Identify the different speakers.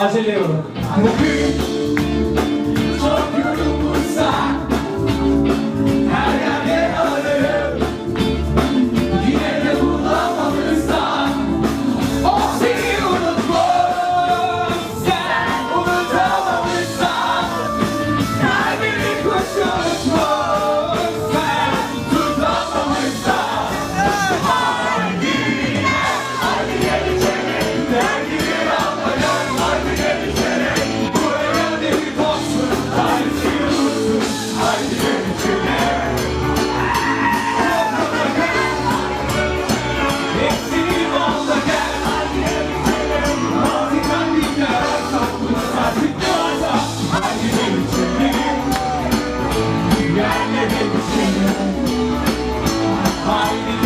Speaker 1: Acele olun. Bugün I'll